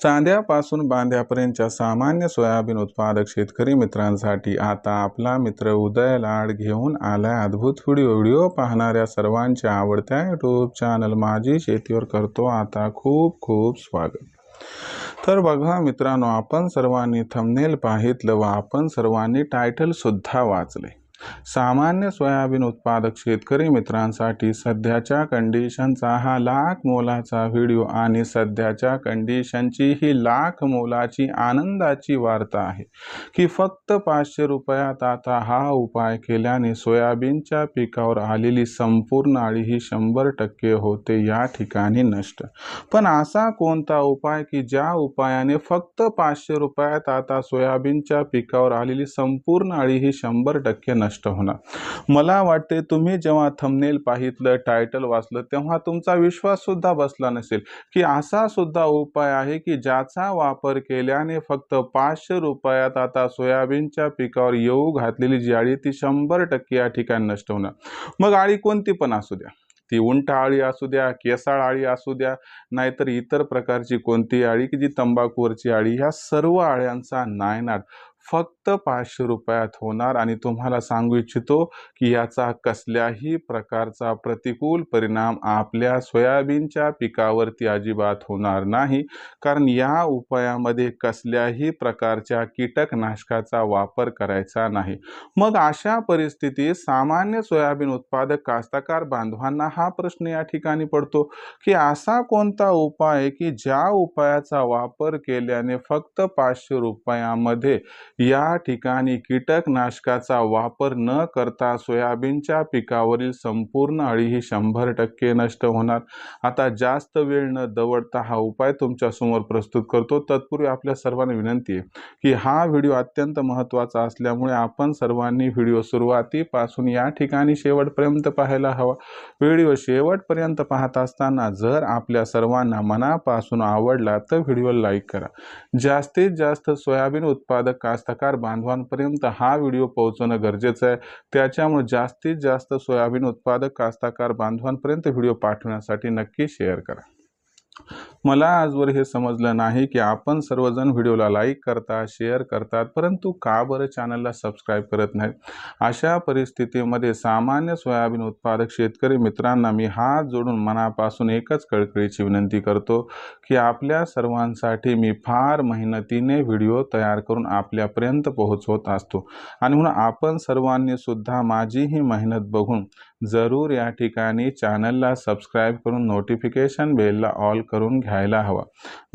चांद्यापासून बांध्यापर्यंतच्या सामान्य सोयाबीन उत्पादक शेतकरी मित्रांसाठी आता आपला मित्र उदय लाड घेऊन आलाय अद्भुत व्हिडिओ. व्हिडिओ पाहणाऱ्या सर्वांच्या आवडत्या यूट्यूब चॅनल माझी शेतीवर करतो आता खूप खूप स्वागत. तर बघा मित्रांनो आपण सर्वांनी थंबनेल पाहितलं व आपण सर्वांनी टायटलसुद्धा वाचले सामान्य सोयाबीन उत्पादक शेतकरी मित्रांसाठी सध्याच्या कंडिशनचा हा लाख मोलाचा व्हिडिओ आणि सध्याच्या कंडिशनची ही लाख मोलाची आनंदाची वार्ता आहे की फक्त पाचशे रुपयात आता हा उपाय केल्याने सोयाबीनच्या पिकावर आलेली संपूर्ण आळी ही शंभर टक्के होते या ठिकाणी नष्ट. पण असा कोणता उपाय की ज्या उपायाने फक्त पाचशे रुपयात आता सोयाबीनच्या पिकावर आलेली संपूर्ण आळी ही शंभर टक्के नष्ट होणार. मला वाटते तुम्ही जेव्हा थंबनेल पाहितलं टायटल वाचलं तेव्हा तुमचा विश्वास सुद्धा बसला नसेल. की असा सुद्धा उपाय आहे की ज्याचा वापर केल्याने फक्त पाचशे रुपयात आता सोयाबीनच्या पिकावर येऊ घातलेली जी आळी ती शंभर टक्के या ठिकाणी नष्ट होणार. मग आळी कोणती पण असू द्या. ती उंट आळी असू द्या केसाळ आळी असू द्या नाहीतर इतर प्रकारची कोणती आळी की जी तंबाखूवरची आळी ह्या सर्व आळ्यांचा नायनाट फक्त पाचशे रुपयात होणार आणि तुम्हाला सांगू इच्छितो की याचा कसल्याही प्रकारचा प्रतिकूल परिणाम आपल्या सोयाबीनच्या पिकावरती अजिबात होणार नाही. कारण या उपायामध्ये कसल्याही प्रकारच्या कीटकनाशकाचा वापर करायचा नाही. मग अशा परिस्थितीत सामान्य सोयाबीन उत्पादक कास्तकार बांधवांना हा प्रश्न या ठिकाणी पडतो की असा कोणता उपाय की ज्या उपायाचा वापर केल्याने फक्त पाचशे रुपयामध्ये या ठिकाणी कीटकनाशकाचा वापर न करता सोयाबीनच्या पिकावरील संपूर्ण अळी ही शंभर टक्के नष्ट होणार. आता जास्त वेळ न दवडता हा उपाय तुमच्यासमोर प्रस्तुत करतो. तत्पूर्वी आपल्या सर्वांना विनंती आहे की हा व्हिडिओ अत्यंत महत्त्वाचा असल्यामुळे आपण सर्वांनी व्हिडिओ सुरुवातीपासून या ठिकाणी शेवटपर्यंत पाहायला हवा. व्हिडिओ शेवटपर्यंत पाहत असताना जर आपल्या सर्वांना मनापासून आवडला तर व्हिडिओ लाईक करा. जास्तीत जास्त सोयाबीन उत्पादक कास्तकार बांधवांपर्यंत हा व्हिडिओ पोहोचवणं गरजेचं आहे. त्याच्यामुळे जास्तीत जास्त सोयाबीन उत्पादक कास्तकार बांधवांपर्यंत व्हिडिओ पाठवण्यासाठी नक्की शेअर करा. मला आजवर हे समजलं नाही की आपण सर्वजण व्हिडिओला लाईक करता शेअर करतात परंतु का बरं चॅनलला सबस्क्राईब करत नाहीत? अशा परिस्थितीमध्ये सामान्य सोयाबीन उत्पादक शेतकरी मित्रांना मी हात जोडून मनापासून एकच कळकळीची विनंती करतो की आपल्या सर्वांसाठी मी फार मेहनतीने व्हिडिओ तयार करून आपल्यापर्यंत पोहोचवत असतो. आणि म्हणून आपण सर्वांनी सुद्धा माझी ही मेहनत बघून जरूर या ठिकाणी चॅनलला सबस्क्राईब करून नोटिफिकेशन बेलला ऑल करून घ्यायला हवा.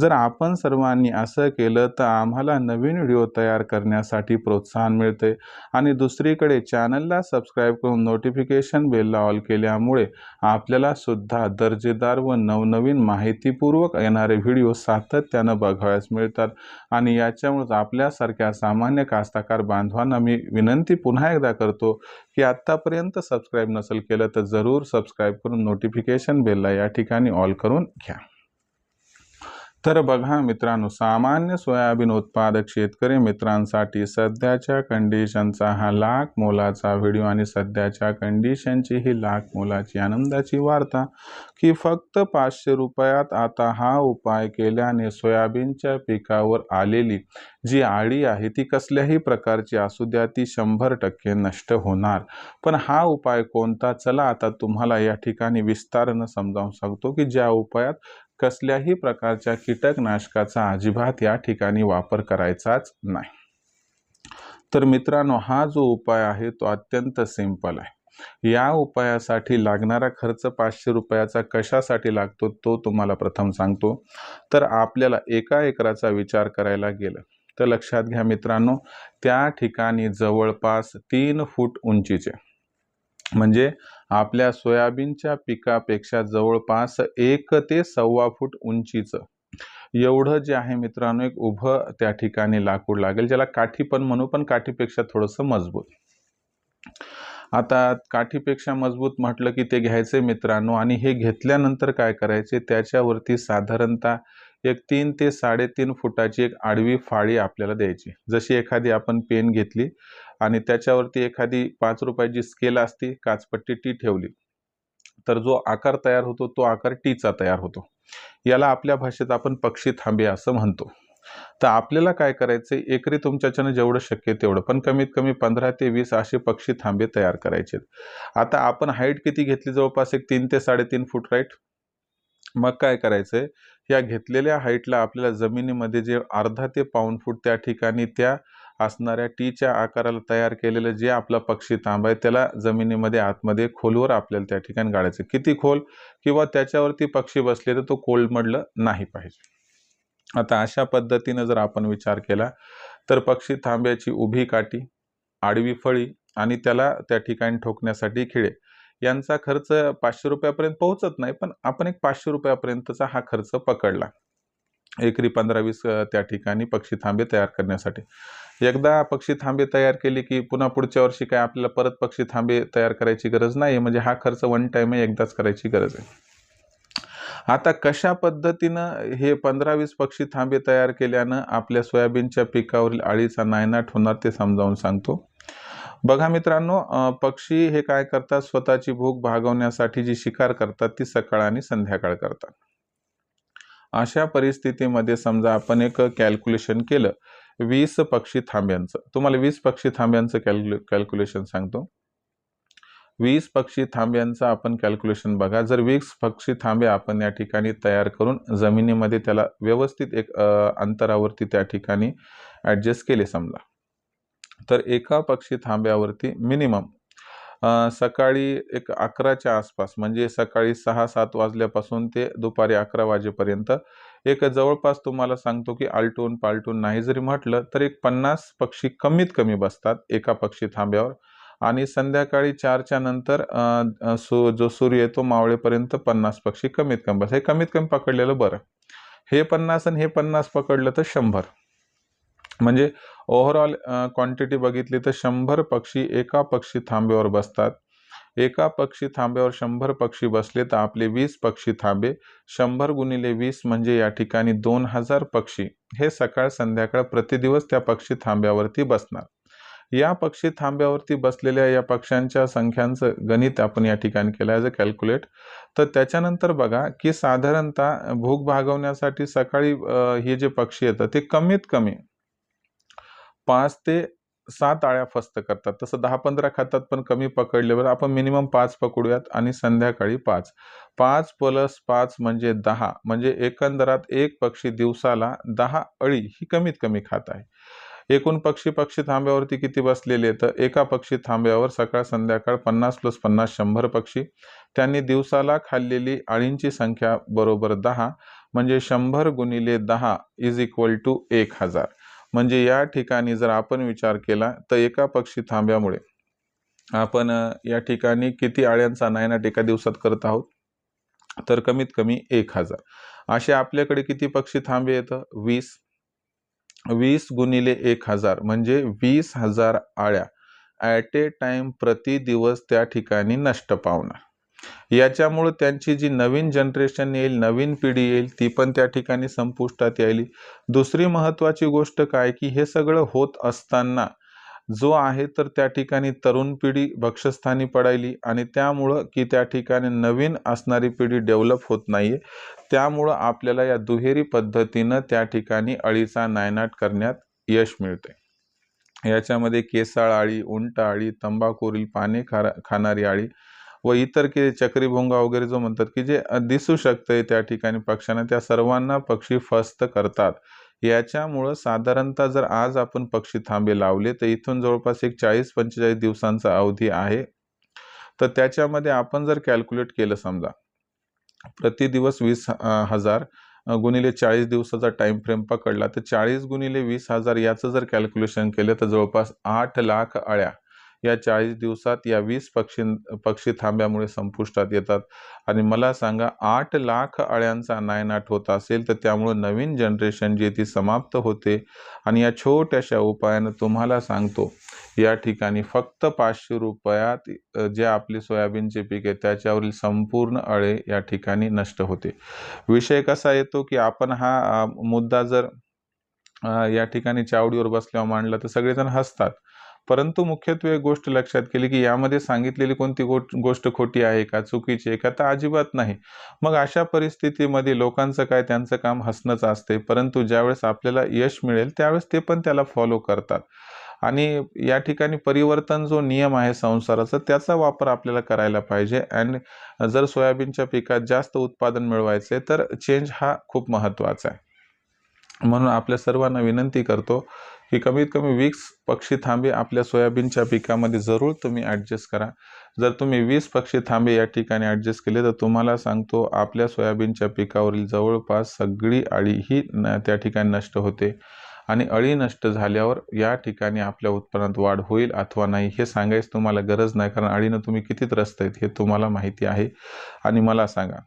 जर आपण सर्वांनी असं केलं तर आम्हाला नवीन व्हिडिओ तयार करण्यासाठी प्रोत्साहन मिळते आणि दुसरीकडे चॅनलला सबस्क्राईब करून नोटिफिकेशन बेलला ऑल केल्यामुळे आपल्याला सुद्धा दर्जेदार व नवनवीन माहितीपूर्वक येणारे व्हिडिओ सातत्यानं बघावयास मिळतात आणि याच्यामुळेच आपल्यासारख्या सामान्य कास्ताकार बांधवांना मी विनंती पुन्हा एकदा करतो की आत्तापर्यंत सबस्क्राईब नसेल केलं तर जरूर सबस्क्राईब करून नोटिफिकेशन बेलला या ठिकाणी ऑल करून घ्या. तर बघा मित्रांनो सामान्य सोयाबीन उत्पादक शेतकरी मित्रांसाठी सध्याच्या कंडिशनचा हा लाख मोलाचा व्हिडिओ आणि सध्याच्या कंडिशनची ही लाख मोलाची आनंदाची वार्ता की फक्त पाचशे रुपयात आता हा उपाय केल्याने सोयाबीनच्या पिकावर आलेली जी आळी आहे ती कसल्याही प्रकारची असू द्या ती शंभर टक्के नष्ट होणार. पण हा उपाय कोणता? चला आता तुम्हाला या ठिकाणी विस्तारानं समजावून सांगतो की ज्या उपायात कसल्याही प्रकारच्या कीटकनाशकाचा अजिबात या ठिकाणी वापर करायचाच नाही. तर मित्रांनो हा जो उपाय आहे तो अत्यंत सिंपल आहे. या उपायासाठी लागणारा खर्च पाचशे रुपयाचा कशासाठी लागतो तो तुम्हाला प्रथम सांगतो. तर आपल्याला एका एकराचा विचार करायला गेलं तर लक्षात घ्या मित्रांनो त्या ठिकाणी जवळपास तीन फूट उंचीचे म्हणजे आपल्या सोयाबीनच्या पिकापेक्षा जवळपास एक ते सव्वा फूट उंचीचं. एवढं जे आहे मित्रांनो एक उभं त्या ठिकाणी लाकूड लागेल ज्याला काठी पण म्हणू पण काठीपेक्षा थोडंसं मजबूत. आता काठीपेक्षा मजबूत म्हटलं की ते घ्यायचे मित्रांनो आणि हे घेतल्यानंतर काय करायचे? त्याच्यावरती साधारणतः एक तीन ते साडेतीन फुटाची एक आडवी फाळी आपल्याला द्यायची. जशी एखादी आपण पेन घेतली आणि त्याच्यावरती एखादी पाच रुपयाची स्केल असती काचपट्टी टी ठेवली तर जो आकार तयार होतो तो आकार टीचा तयार होतो. याला आपल्या भाषेत आपण पक्षी थांबे असं म्हणतो. तर आपल्याला काय करायचं एकरी तुमच्याच्यानं जेवढं शक्य तेवढं. पण कमीत कमी पंधरा ते वीस असे पक्षी थांबे तयार करायचे आता आपण हाईट किती घेतली? जवळपास एक तीन ते साडेतीन फूट राईट मग काय करायचंय? या घेतलेल्या हाईटला आपल्याला जमिनीमध्ये जे अर्धा ते पाऊण फूट त्या ठिकाणी त्या असणाऱ्या टीच्या आकाराला तयार केलेलं जे आपला पक्षी तांब आहे त्याला जमिनीमध्ये आतमध्ये खोलवर आपल्याला त्या ठिकाणी गाळायचं किती खोल किंवा त्याच्यावरती पक्षी बसले तर तो कोलमडलं नाही पाहिजे. आता अशा पद्धतीनं जर आपण विचार केला तर पक्षी थांब्याची उभी काठी आडवी फळी आणि त्याला त्या ठिकाणी ठोकण्यासाठी खिळे. यांचा खर्च पाचशे रुपयापर्यंत पोहोचत नाही पण आपण एक पाचशे रुपयापर्यंतचा हा खर्च पकडला. एकरी पंधरा वीस त्या ठिकाणी पक्षी थांबे तयार करण्यासाठी. एकदा पक्षी थांबे तयार केले की पुन्हा पुढच्या वर्षी काय आपल्याला परत पक्षी थांबे तयार करायची गरज नाही म्हणजे हा खर्च वन टाइम एकदाच करायची गरज आहे. आता कशा पद्धतीनं हे पंधरा वीस पक्षी थांबे तयार केल्यानं आपल्या सोयाबीनच्या पिकावरील अळीचा नायनाट होणार ते समजावून सांगतो. बघा मित्रांनो पक्षी हे काय करतात? स्वतःची भूक भागवण्यासाठी जी शिकार करतात ती सकाळ आणि संध्याकाळ करतात. अशा परिस्थितीमध्ये समजा आपण एक कॅल्क्युलेशन केलं वीस पक्षी थांब्यांचं. तुम्हाला वीस पक्षी थांब्यांचं कॅल्क्यु कॅल्क्युलेशन सांगतो. वीस पक्षी थांब्यांचं आपण कॅल्क्युलेशन बघा. जर वीस पक्षी थांबे आपण या ठिकाणी तयार करून जमिनीमध्ये त्याला व्यवस्थित एक अंतरावरती त्या ठिकाणी ॲडजस्ट केले समजा. तर एका पक्षी थांब्यावरती मिनिमम सकाळी एक अकराच्या आसपास म्हणजे सकाळी सहा सात वाजल्यापासून ते दुपारी अकरा वाजेपर्यंत. एक जवळपास तुम्हाला सांगतो की आलटून पालटून नाही जरी म्हटलं तर एक पन्नास पक्षी कमीत कमी बसतात एका पक्षी थांब्यावर. आणि संध्याकाळी चारच्या नंतर सु जो सूर्य येतो मावळेपर्यंत पन्नास पक्षी कमीत कमी बस. हे कमीत कमी पकडलेलं बरं. हे पन्नास आणि हे पन्नास पकडलं तर शंभर. म्हणजे ओव्हरऑल क्वांटिटी बघितली तर शंभर पक्षी एका पक्षी थांब्यावर बसतात. एका पक्षी थांब्यावर शंभर पक्षी बसले तर आपले वीस पक्षी थांबे. शंभर गुणिले वीस म्हणजे या ठिकाणी दोन हजार पक्षी. हे सकाळ संध्याकाळ प्रतिदिवस त्या पक्षी थांब्यावरती बसणार. या पक्षी थांब्यावरती बसलेल्या या पक्ष्यांच्या संख्यांचं गणित आपण या ठिकाणी केलं ॲज अ कॅल्क्युलेट तर त्याच्यानंतर बघा की साधारणतः भूक भागवण्यासाठी सकाळी हे जे पक्षी येतात ते कमीत कमी पाच ते सात आळ्या फस्त करतात. तसं दहा पंधरा खातात पण कमी पकडल्यावर आपण मिनिमम पाच पकडूयात आणि संध्याकाळी पाच. पाच प्लस पाच म्हणजे दहा. म्हणजे एकंदरात एक पक्षी दिवसाला दहा अळी ही कमीत कमी खात आहे. एकूण पक्षी पक्षी थांब्यावरती किती बसलेले तर एका पक्षी थांब्यावर सकाळ संध्याकाळ पन्नास प्लस पन्नास शंभर पक्षी. त्यांनी दिवसाला खाल्लेली अळींची संख्या बरोबर दहा. म्हणजे शंभर गुणिले दहा इज इक्वल टू एक हजार. म्हणजे या ठिकाणी जर आपण विचार केला तर एका पक्षी थांब्यामुळे आपण या ठिकाणी किती अळ्यांचा नायनाट एका दिवसात करत आहोत? तर कमीत कमी एक हजार. असे आपल्याकडे किती पक्षी थांबे येतं? वीस. वीस गुणिले एक हजार म्हणजे वीस हजार आळ्या ॲट ए टाइम प्रति दिवस त्या ठिकाणी नष्ट पावणार. याच्यामुळं त्यांची जी नवीन जनरेशन येईल नवीन पिढी येईल ती पण त्या ठिकाणी संपुष्टात यायली. दुसरी महत्त्वाची गोष्ट काय की हे सगळं होत असताना जो आहे तर त्या ठिकाणी तरुण पिढी भक्षस्थानी पडायली आणि त्यामुळं की त्या ठिकाणी नवीन असणारी पिढी डेव्हलप होत नाहीये. त्यामुळं आपल्याला या दुहेरी पद्धतीनं त्या ठिकाणी अळीचा नायनाट करण्यात यश मिळते याच्यामध्ये केसाळ आळी उंट आळी तंबाखूरील पाने खा खाणारी आळी व इतर की चक्रीभोंगा वगैरे जो म्हणतात की जे दिसू शकतंय त्या ठिकाणी पक्ष्यांना त्या सर्वांना पक्षी फस्त करतात. याच्यामुळं साधारणतः जर आज आपण पक्षी थांबे लावले तर इथून जवळपास एक चाळीस पंचेचाळीस दिवसांचा अवधी आहे. तर त्याच्यामध्ये आपण जर कॅल्क्युलेट केलं समजा प्रति दिवस वीस हजार गुणिले चाळीस दिवसाचा टाइम फ्रेम पकडला तर चाळीस गुणिले वीस हजार याचं जर कॅल्क्युलेशन केलं तर जवळपास आठ लाख अळ्या. या चाळीस दिवसात या वीस पक्षी पक्षी थांब्यामुळे संपुष्टात येतात. आणि मला सांगा आठ लाख अळ्यांचा नायनाट होत असेल तर त्यामुळं नवीन जनरेशन जी ती समाप्त होते. आणि या छोट्याशा उपायानं तुम्हाला सांगतो या ठिकाणी फक्त पाचशे रुपयात जे आपली सोयाबीनचे पीक आहे त्याच्यावरील संपूर्ण अळे या ठिकाणी नष्ट होते. विषय कसा येतो की आपण हा मुद्दा जर या ठिकाणी चावडीवर बसल्यावर मांडला तर सगळेजण हसतात. परंतु मुख्यत्वे एक गोष्ट लक्षात केली की यामध्ये सांगितलेली कोणती गो गोष्ट खोटी आहे का चुकीची आहे का तर अजिबात नाही. मग अशा परिस्थितीमध्ये लोकांचं काय त्यांचं काम हसणंच असते. परंतु ज्यावेळेस आपल्याला यश मिळेल त्यावेळेस ते पण त्याला फॉलो करतात. आणि या ठिकाणी परिवर्तन जो नियम आहे संसाराचा त्याचा वापर आपल्याला करायला पाहिजे. अँड जर सोयाबीनच्या पिकात जास्त उत्पादन मिळवायचे तर चेंज हा खूप महत्त्वाचा आहे. म्हणून आपल्या सर्वांना विनंती करतो की कमीत कमी वीस पक्षी थांबे आपल्या सोयाबीनच्या पिकामध्ये जरूर तुम्ही ॲडजस्ट करा. जर तुम्ही वीस पक्षी थांबे या ठिकाणी ॲडजस्ट केले तर तुम्हाला सांगतो आपल्या सोयाबीनच्या पिकावरील जवळपास सगळी अळी ही न त्या ठिकाणी नष्ट होते. आणि अळी नष्ट झाल्यावर या ठिकाणी आपल्या उत्पन्नात वाढ होईल अथवा नाही हे सांगायचं तुम्हाला गरज नाही कारण अळीनं तुम्ही किती त्रस्त आहेत हे तुम्हाला माहिती आहे. आणि मला सांगा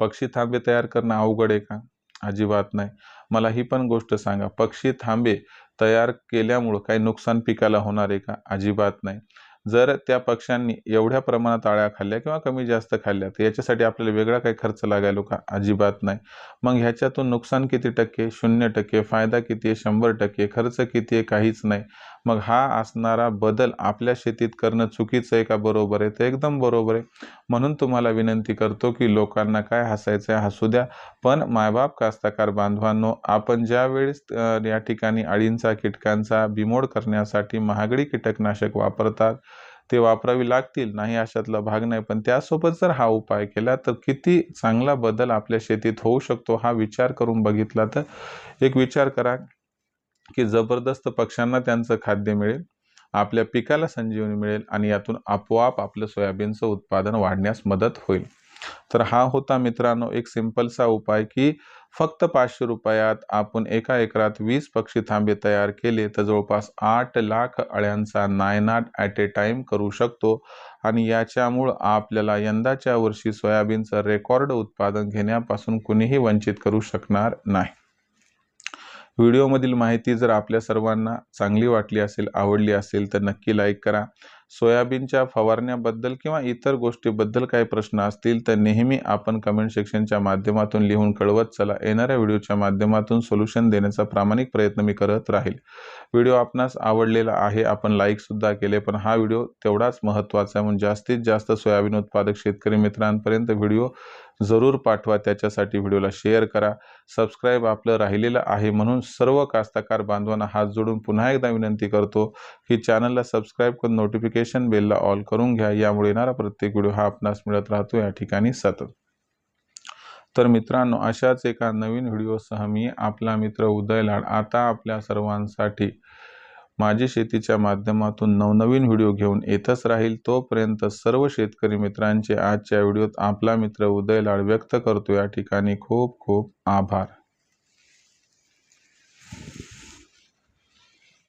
पक्षी थांबे तयार करणं अवघड आहे का? अजिबात नाही. मला ही पण गोष्ट सांगा. पक्षी थांबे तयार केल्यामुळं काही नुकसान पिकाला होणार आहे का? अजिबात नाही. जर त्या पक्ष्यांनी एवढ्या प्रमाणात आळ्या खाल्ल्या किंवा कमी जास्त खाल्ल्या तर याच्यासाठी आपल्याला वेगळा काही खर्च लागायलो का? अजिबात नाही. मग ह्याच्यातून नुकसान किती टक्के? शून्य टक्के? फायदा किती आहे? शंभर टक्के? खर्च किती आहे? काहीच नाही. मग हा असणारा बदल आपल्या शेतीत करणं चुकीचं आहे का बरोबर आहे? तर एकदम बरोबर आहे. म्हणून तुम्हाला विनंती करतो की लोकांना काय हसायचं आहे हसू द्या. पण मायबाप कास्तकार बांधवांनो आपण ज्यावेळेस या ठिकाणी अळींचा कीटकांचा बिमोड करण्यासाठी महागडी कीटकनाशक वापरतात ते वापरावी लागतील नाही अशातला भाग नाही. पण त्यासोबत जर हा उपाय केला तर किती चांगला बदल आपल्या शेतीत होऊ शकतो हा विचार करून बघितला तर. एक विचार करा की जबरदस्त पक्ष्यांना त्यांचं खाद्य मिळेल आपल्या पिकाला संजीवनी मिळेल आणि यातून आपोआप आपलं सोयाबीनचं उत्पादन वाढण्यास मदत होईल. तर हा होता मित्रांनो एक सिंपलसा उपाय की फक्त पाचशे रुपयात आपण एका एकरात वीस पक्षी थांबे तयार केले तर जवळपास आठ लाख अळ्यांचा नायनाट ॲट ए टाइम करू शकतो आणि याच्यामुळं आपल्याला यंदाच्या वर्षी सोयाबीनचं रेकॉर्ड उत्पादन घेण्यापासून कुणीही वंचित करू शकणार नाही. व्हिडिओमधील माहिती जर आपल्या सर्वांना चांगली वाटली असेल आवडली असेल तर नक्की लाईक करा. सोयाबीनच्या फवारण्याबद्दल किंवा इतर गोष्टीबद्दल काही प्रश्न असतील तर नेहमी आपण कमेंट सेक्शनच्या माध्यमातून लिहून कळवत चला. येणाऱ्या व्हिडिओच्या माध्यमातून सोल्युशन देण्याचा प्रामाणिक प्रयत्न मी करत राहील. व्हिडिओ आपणास आवडलेला आहे आपण लाईकसुद्धा केले पण हा व्हिडिओ तेवढाच महत्त्वाचा आहे. म्हणून जास्तीत जास्त सोयाबीन उत्पादक शेतकरी मित्रांपर्यंत व्हिडिओ जरूर पाठवा त्याच्यासाठी व्हिडिओला शेअर करा. सबस्क्राईब आपलं राहिलेलं आहे म्हणून सर्व कास्तकार बांधवांना हात जोडून पुन्हा एकदा विनंती करतो की चॅनलला सबस्क्राईब करून नोटिफिकेशन बेलला ऑल करून घ्या. यामुळे येणारा प्रत्येक व्हिडिओ हा आपणास मिळत राहतो. या ठिकाणी सतत. तर मित्रांनो अशाच एका नवीन व्हिडिओसह मी आपला मित्र उदय लाड. आता आपल्या सर्वांसाठी माझी शेतीच्या माध्यमातून नवनवीन व्हिडिओ घेऊन येतच राहील तोपर्यंत सर्व शेतकरी मित्रांचे आजच्या व्हिडिओत आपला मित्र उदय लाड व्यक्त करतो. या ठिकाणी खूप खूप आभार.